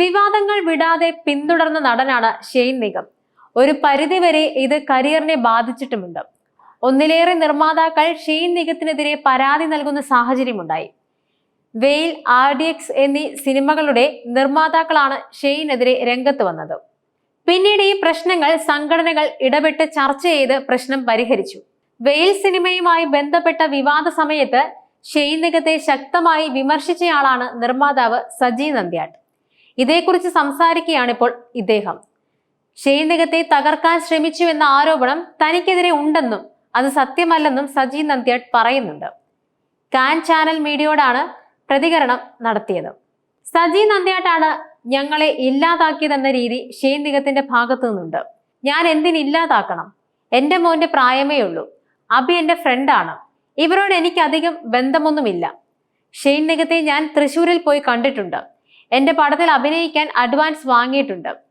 വിവാദങ്ങൾ വിടാതെ പിന്തുടർന്ന നടനാണ് ഷെയ്ൻ നിഗം. ഒരു പരിധിവരെ ഇത് കരിയറിനെ ബാധിച്ചിട്ടുമുണ്ട്. ഒന്നിലേറെ നിർമ്മാതാക്കൾ ഷെയ്ൻ നിഗത്തിനെതിരെ പരാതി നൽകുന്ന സാഹചര്യമുണ്ടായി. വെയിൽ ആർ ഡി എക്സ് എന്നീ സിനിമകളുടെ നിർമ്മാതാക്കളാണ് ഷെയ്നെതിരെ രംഗത്ത് വന്നത്. പിന്നീട് ഈ പ്രശ്നങ്ങൾ സംഘടനകൾ ഇടപെട്ട് ചർച്ച ചെയ്ത് പ്രശ്നം പരിഹരിച്ചു. വെയിൽ സിനിമയുമായി ബന്ധപ്പെട്ട വിവാദ സമയത്ത് ഷെയ്ൻ നിഗത്തെ ശക്തമായി വിമർശിച്ചയാളാണ് നിർമ്മാതാവ് സജി നന്ദ്യാട്ട് ഇതേക്കുറിച്ച് സംസാരിക്കുകയാണ് ഇപ്പോൾ ഇദ്ദേഹം. ഷെയ്ൻ നിഗത്തെ തകർക്കാൻ ശ്രമിച്ചു എന്ന ആരോപണം തനിക്കെതിരെ ഉണ്ടെന്നും അത് സത്യമല്ലെന്നും സജി നന്ദ്യാട്ട് പറയുന്നുണ്ട്. കാൻ ചാനൽ മീഡിയയോടാണ് പ്രതികരണം നടത്തിയത്. സജി നന്ദ്യാട്ടാണ് ഞങ്ങളെ ഇല്ലാതാക്കിയതെന്ന രീതി ഷെയ്നികത്തിന്റെ ഭാഗത്തു നിന്നുണ്ട്. ഞാൻ എന്തിനില്ലാതാക്കണം എന്റെ മോന്റെ പ്രായമേ ഉള്ളൂ. അബി എന്റെ ഫ്രണ്ടാണ് ഇവരോട് എനിക്ക് അധികം ബന്ധമൊന്നുമില്ല. ഷെയ്ൻ ഞാൻ തൃശ്ശൂരിൽ പോയി കണ്ടിട്ടുണ്ട്. എന്റെ പടത്തിൽ അഭിനയിക്കാൻ അഡ്വാൻസ് വാങ്ങിയിട്ടുണ്ട്.